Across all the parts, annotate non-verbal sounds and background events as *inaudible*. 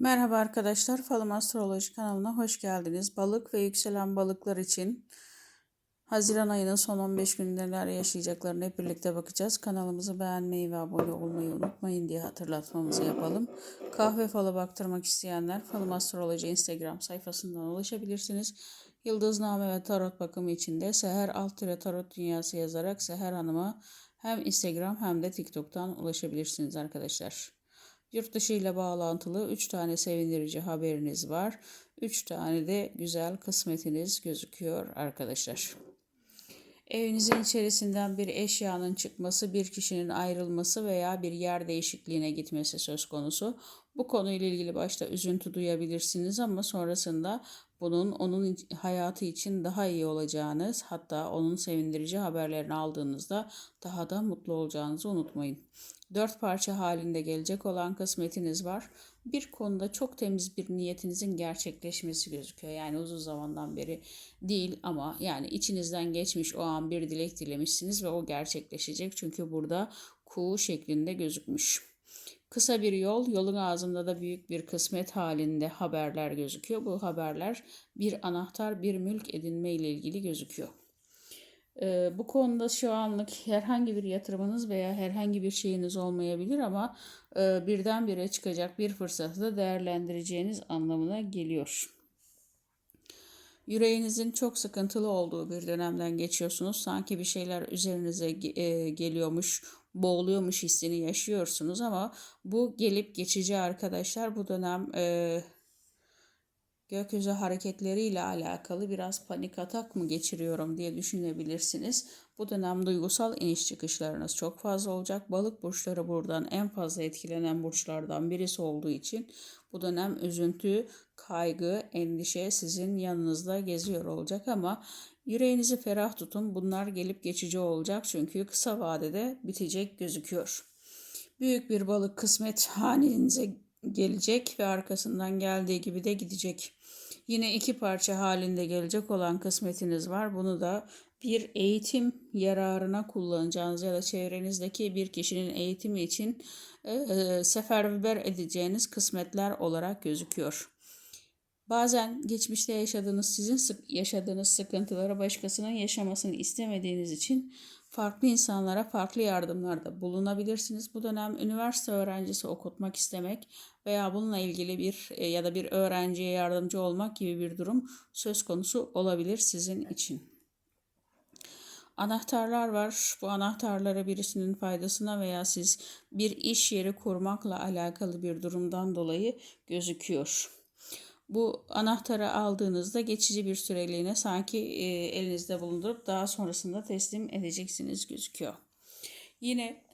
Merhaba arkadaşlar, Falım Astroloji kanalına hoş geldiniz. Balık ve yükselen balıklar için Haziran ayının son 15 gününde neler yaşayacaklarını hep birlikte bakacağız. Kanalımızı beğenmeyi ve abone olmayı unutmayın diye hatırlatmamızı yapalım. Kahve falı baktırmak isteyenler Falım Astroloji Instagram sayfasından ulaşabilirsiniz. Yıldızname ve tarot bakımı için de Seher Alt Tarot Dünyası yazarak Seher Hanım'a hem Instagram hem de TikTok'tan ulaşabilirsiniz arkadaşlar. Yurt dışı ile bağlantılı 3 tane sevindirici haberiniz var. 3 tane de güzel kısmetiniz gözüküyor arkadaşlar. Evinizin içerisinden bir eşyanın çıkması, bir kişinin ayrılması veya bir yer değişikliğine gitmesi söz konusu. Bu konuyla ilgili başta üzüntü duyabilirsiniz ama sonrasında bunun onun hayatı için daha iyi olacağınız, hatta onun sevindirici haberlerini aldığınızda daha da mutlu olacağınızı unutmayın. Dört parça halinde gelecek olan kısmetiniz var. Bir konuda çok temiz bir niyetinizin gerçekleşmesi gözüküyor. Yani uzun zamandan beri değil ama yani içinizden geçmiş o an bir dilek dilemişsiniz ve o gerçekleşecek. Çünkü burada kuğu şeklinde gözükmüş. Kısa bir yol, yolun ağzında da büyük bir kısmet halinde haberler gözüküyor. Bu haberler bir anahtar, bir mülk edinme ile ilgili gözüküyor. Ee, bu konuda şu anlık herhangi bir yatırımınız veya herhangi bir şeyiniz olmayabilir ama e, birdenbire çıkacak bir fırsatı da değerlendireceğiniz anlamına geliyor. Yüreğinizin çok sıkıntılı olduğu bir dönemden geçiyorsunuz. Sanki bir şeyler üzerinize e, geliyormuş, boğuluyormuş hissini yaşıyorsunuz ama bu gelip geçici arkadaşlar. Bu dönem e, gökyüzü hareketleriyle alakalı biraz panik atak mı geçiriyorum diye düşünebilirsiniz. Bu dönem duygusal iniş çıkışlarınız çok fazla olacak. Balık burçları buradan en fazla etkilenen burçlardan birisi olduğu için bu dönem üzüntü, kaygı, endişe sizin yanınızda geziyor olacak ama yüreğinizi ferah tutun. Bunlar gelip geçici olacak çünkü kısa vadede bitecek gözüküyor. Büyük bir balık kısmet *laughs* hanenize gelecek ve arkasından geldiği gibi de gidecek. Yine iki parça halinde gelecek olan kısmetiniz var. Bunu da bir eğitim yararına kullanacağınız ya da çevrenizdeki bir kişinin eğitimi için e, seferber edeceğiniz kısmetler olarak gözüküyor. Bazen geçmişte yaşadığınız sizin sık yaşadığınız sıkıntıları başkasının yaşamasını istemediğiniz için farklı insanlara farklı yardımlarda bulunabilirsiniz. Bu dönem üniversite öğrencisi okutmak istemek veya bununla ilgili bir e, ya da bir öğrenciye yardımcı olmak gibi bir durum söz konusu olabilir sizin için. Anahtarlar var. Bu anahtarlara birisinin faydasına veya siz bir iş yeri kurmakla alakalı bir durumdan dolayı gözüküyor. Bu anahtarı aldığınızda geçici bir süreliğine sanki e, elinizde bulundurup daha sonrasında teslim edeceksiniz gözüküyor. Yine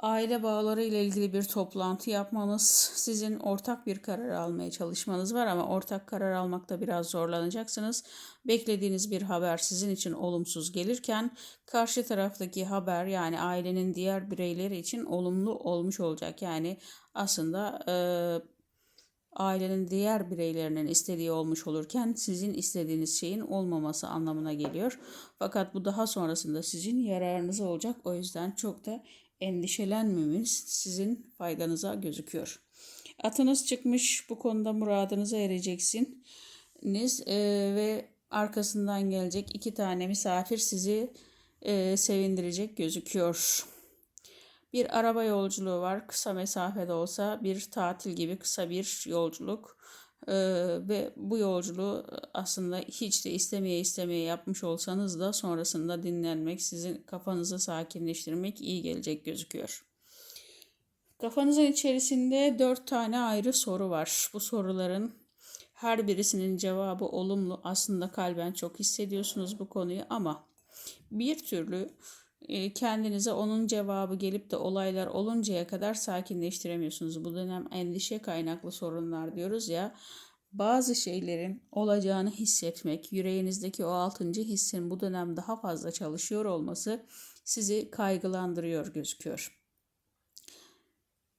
aile bağları ile ilgili bir toplantı yapmanız, sizin ortak bir karar almaya çalışmanız var ama ortak karar almakta biraz zorlanacaksınız. Beklediğiniz bir haber sizin için olumsuz gelirken karşı taraftaki haber yani ailenin diğer bireyleri için olumlu olmuş olacak. Yani aslında e, ailenin diğer bireylerinin istediği olmuş olurken sizin istediğiniz şeyin olmaması anlamına geliyor. Fakat bu daha sonrasında sizin yararınıza olacak. O yüzden çok da endişelenmemiz sizin faydanıza gözüküyor. Atınız çıkmış bu konuda muradınıza ereceksiniz e, ve arkasından gelecek iki tane misafir sizi e, sevindirecek gözüküyor. Bir araba yolculuğu var. Kısa mesafede olsa bir tatil gibi kısa bir yolculuk. Ee, ve bu yolculuğu aslında hiç de istemeye istemeye yapmış olsanız da sonrasında dinlenmek, sizin kafanızı sakinleştirmek iyi gelecek gözüküyor. Kafanızın içerisinde dört tane ayrı soru var. Bu soruların her birisinin cevabı olumlu. Aslında kalben çok hissediyorsunuz bu konuyu ama bir türlü kendinize onun cevabı gelip de olaylar oluncaya kadar sakinleştiremiyorsunuz. Bu dönem endişe kaynaklı sorunlar diyoruz ya. Bazı şeylerin olacağını hissetmek, yüreğinizdeki o altıncı hissin bu dönem daha fazla çalışıyor olması sizi kaygılandırıyor gözüküyor.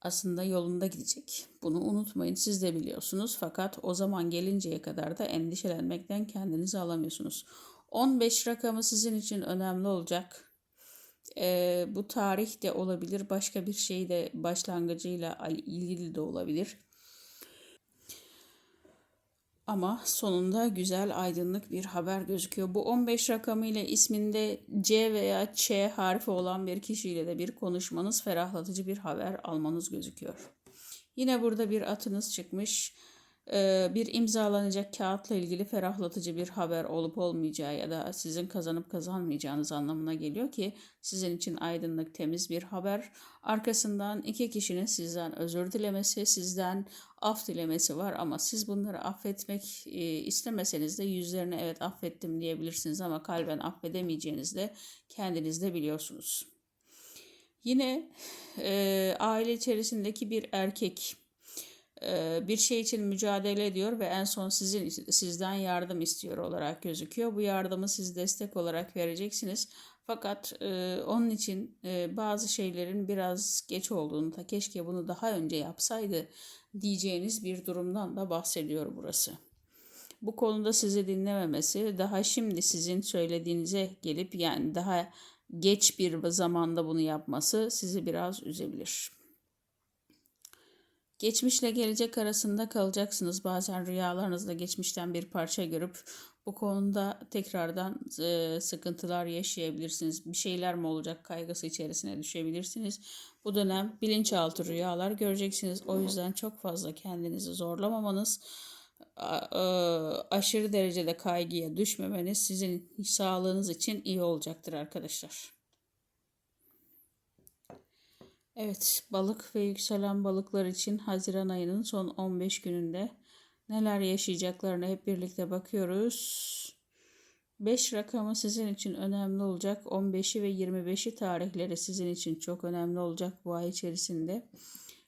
Aslında yolunda gidecek. Bunu unutmayın. Siz de biliyorsunuz fakat o zaman gelinceye kadar da endişelenmekten kendinizi alamıyorsunuz. 15 rakamı sizin için önemli olacak e, bu tarih de olabilir, başka bir şey de başlangıcıyla ilgili de olabilir. Ama sonunda güzel aydınlık bir haber gözüküyor. Bu 15 rakamı ile isminde C veya Ç harfi olan bir kişiyle de bir konuşmanız, ferahlatıcı bir haber almanız gözüküyor. Yine burada bir atınız çıkmış. Ee, bir imzalanacak kağıtla ilgili ferahlatıcı bir haber olup olmayacağı ya da sizin kazanıp kazanmayacağınız anlamına geliyor ki sizin için aydınlık temiz bir haber. Arkasından iki kişinin sizden özür dilemesi, sizden af dilemesi var ama siz bunları affetmek e, istemeseniz de yüzlerine evet affettim diyebilirsiniz ama kalben affedemeyeceğinizi de kendiniz de biliyorsunuz. Yine e, aile içerisindeki bir erkek bir şey için mücadele ediyor ve en son sizin sizden yardım istiyor olarak gözüküyor. Bu yardımı siz destek olarak vereceksiniz. Fakat e, onun için e, bazı şeylerin biraz geç olduğunu da keşke bunu daha önce yapsaydı diyeceğiniz bir durumdan da bahsediyor burası. Bu konuda sizi dinlememesi, daha şimdi sizin söylediğinize gelip yani daha geç bir zamanda bunu yapması sizi biraz üzebilir. Geçmişle gelecek arasında kalacaksınız. Bazen rüyalarınızda geçmişten bir parça görüp bu konuda tekrardan e, sıkıntılar yaşayabilirsiniz. Bir şeyler mi olacak kaygısı içerisine düşebilirsiniz. Bu dönem bilinçaltı rüyalar göreceksiniz. O yüzden çok fazla kendinizi zorlamamanız, e, aşırı derecede kaygıya düşmemeniz sizin sağlığınız için iyi olacaktır arkadaşlar. Evet, balık ve yükselen balıklar için Haziran ayının son 15 gününde neler yaşayacaklarına hep birlikte bakıyoruz. 5 rakamı sizin için önemli olacak. 15'i ve 25'i tarihleri sizin için çok önemli olacak bu ay içerisinde.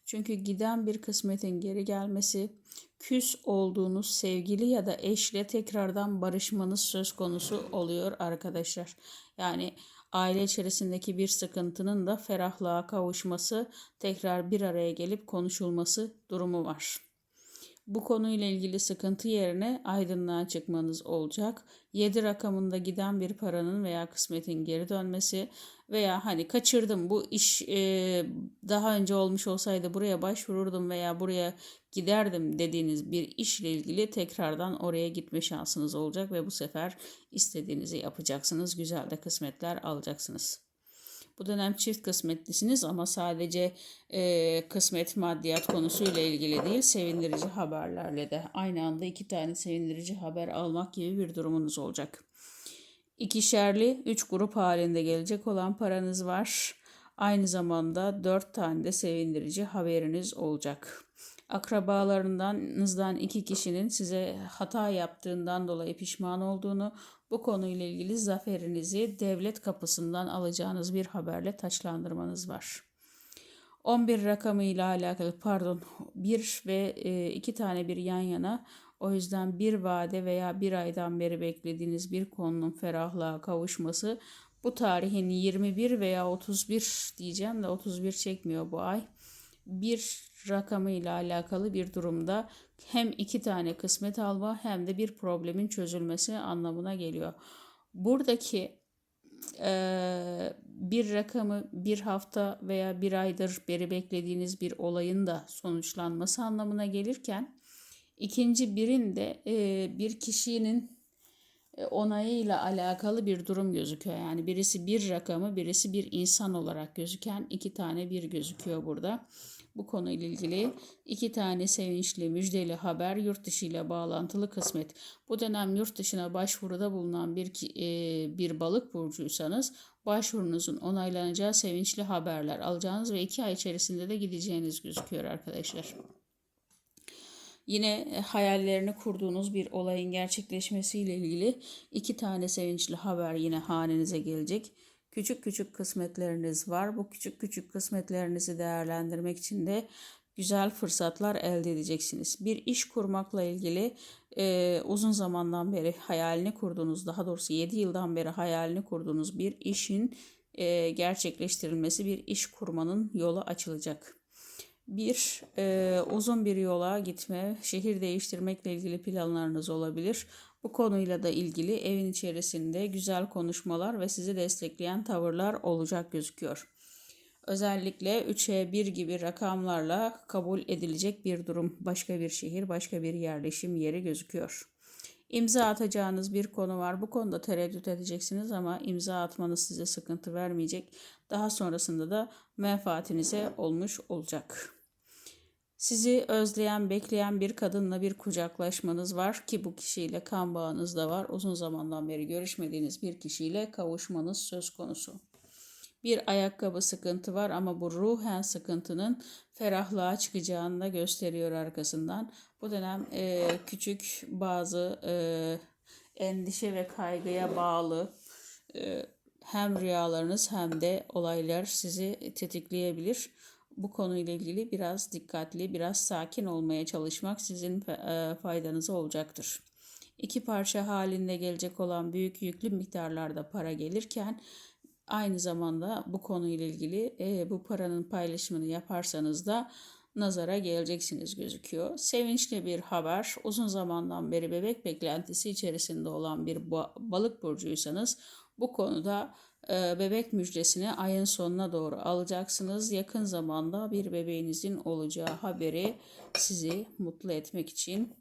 Çünkü giden bir kısmetin geri gelmesi, küs olduğunuz sevgili ya da eşle tekrardan barışmanız söz konusu oluyor arkadaşlar. Yani aile içerisindeki bir sıkıntının da ferahlığa kavuşması, tekrar bir araya gelip konuşulması durumu var. Bu konuyla ilgili sıkıntı yerine aydınlığa çıkmanız olacak. 7 rakamında giden bir paranın veya kısmetin geri dönmesi veya hani kaçırdım bu iş e, daha önce olmuş olsaydı buraya başvururdum veya buraya giderdim dediğiniz bir işle ilgili tekrardan oraya gitme şansınız olacak ve bu sefer istediğinizi yapacaksınız. Güzel de kısmetler alacaksınız. Bu dönem çift kısmetlisiniz ama sadece e, kısmet maddiyat konusuyla ilgili değil, sevindirici haberlerle de aynı anda iki tane sevindirici haber almak gibi bir durumunuz olacak. İkişerli üç grup halinde gelecek olan paranız var. Aynı zamanda dört tane de sevindirici haberiniz olacak. Akrabalarınızdan iki kişinin size hata yaptığından dolayı pişman olduğunu, bu konuyla ilgili zaferinizi devlet kapısından alacağınız bir haberle taçlandırmanız var. 11 rakamı ile alakalı pardon bir ve e, iki tane bir yan yana o yüzden bir vade veya bir aydan beri beklediğiniz bir konunun ferahlığa kavuşması bu tarihin 21 veya 31 diyeceğim de 31 çekmiyor bu ay. Bir rakamı ile alakalı bir durumda hem iki tane kısmet alma hem de bir problemin çözülmesi anlamına geliyor. Buradaki e, bir rakamı bir hafta veya bir aydır beri beklediğiniz bir olayın da sonuçlanması anlamına gelirken ikinci birin de e, bir kişinin onayıyla alakalı bir durum gözüküyor. Yani birisi bir rakamı, birisi bir insan olarak gözüken iki tane bir gözüküyor burada. Bu konuyla ilgili iki tane sevinçli müjdeli haber yurt dışı ile bağlantılı kısmet. Bu dönem yurt dışına başvuruda bulunan bir e, bir balık burcuysanız başvurunuzun onaylanacağı sevinçli haberler alacağınız ve iki ay içerisinde de gideceğiniz gözüküyor arkadaşlar. Yine hayallerini kurduğunuz bir olayın gerçekleşmesiyle ilgili iki tane sevinçli haber yine hanenize gelecek. Küçük küçük kısmetleriniz var. Bu küçük küçük kısmetlerinizi değerlendirmek için de güzel fırsatlar elde edeceksiniz. Bir iş kurmakla ilgili e, uzun zamandan beri hayalini kurduğunuz, daha doğrusu 7 yıldan beri hayalini kurduğunuz bir işin e, gerçekleştirilmesi, bir iş kurmanın yolu açılacak. Bir, e, uzun bir yola gitme, şehir değiştirmekle ilgili planlarınız olabilir. Bu konuyla da ilgili evin içerisinde güzel konuşmalar ve sizi destekleyen tavırlar olacak gözüküyor. Özellikle 3'e 1 gibi rakamlarla kabul edilecek bir durum. Başka bir şehir, başka bir yerleşim yeri gözüküyor. İmza atacağınız bir konu var. Bu konuda tereddüt edeceksiniz ama imza atmanız size sıkıntı vermeyecek. Daha sonrasında da menfaatinize olmuş olacak. Sizi özleyen, bekleyen bir kadınla bir kucaklaşmanız var ki bu kişiyle kan bağınız da var. Uzun zamandan beri görüşmediğiniz bir kişiyle kavuşmanız söz konusu. Bir ayakkabı sıkıntı var ama bu ruhen sıkıntının ferahlığa çıkacağını da gösteriyor arkasından. Bu dönem e, küçük bazı e, endişe ve kaygıya bağlı e, hem rüyalarınız hem de olaylar sizi tetikleyebilir. Bu konuyla ilgili biraz dikkatli, biraz sakin olmaya çalışmak sizin e, faydanıza olacaktır. İki parça halinde gelecek olan büyük yüklü miktarlarda para gelirken aynı zamanda bu konuyla ilgili e, bu paranın paylaşımını yaparsanız da nazara geleceksiniz gözüküyor. Sevinçli bir haber. Uzun zamandan beri bebek beklentisi içerisinde olan bir balık burcuysanız bu konuda e, bebek müjdesini ayın sonuna doğru alacaksınız. Yakın zamanda bir bebeğinizin olacağı haberi sizi mutlu etmek için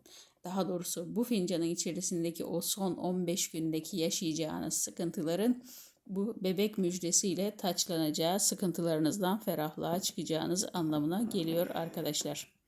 daha doğrusu bu fincanın içerisindeki o son 15 gündeki yaşayacağınız sıkıntıların bu bebek müjdesiyle taçlanacağı sıkıntılarınızdan ferahlığa çıkacağınız anlamına geliyor arkadaşlar.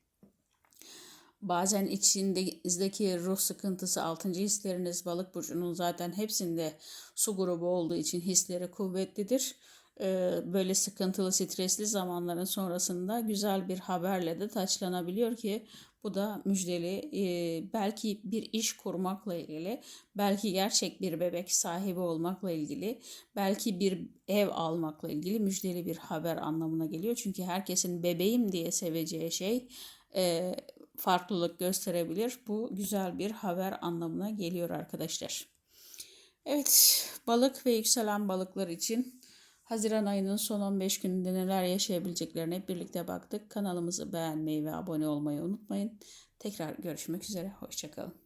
Bazen içinizdeki ruh sıkıntısı, altıncı hisleriniz balık burcunun zaten hepsinde su grubu olduğu için hisleri kuvvetlidir. Ee, böyle sıkıntılı, stresli zamanların sonrasında güzel bir haberle de taçlanabiliyor ki bu da müjdeli e, belki bir iş kurmakla ilgili, belki gerçek bir bebek sahibi olmakla ilgili, belki bir ev almakla ilgili müjdeli bir haber anlamına geliyor. Çünkü herkesin bebeğim diye seveceği şey e, farklılık gösterebilir. Bu güzel bir haber anlamına geliyor arkadaşlar. Evet, balık ve yükselen balıklar için Haziran ayının son 15 gününde neler yaşayabileceklerine hep birlikte baktık. Kanalımızı beğenmeyi ve abone olmayı unutmayın. Tekrar görüşmek üzere. Hoşçakalın.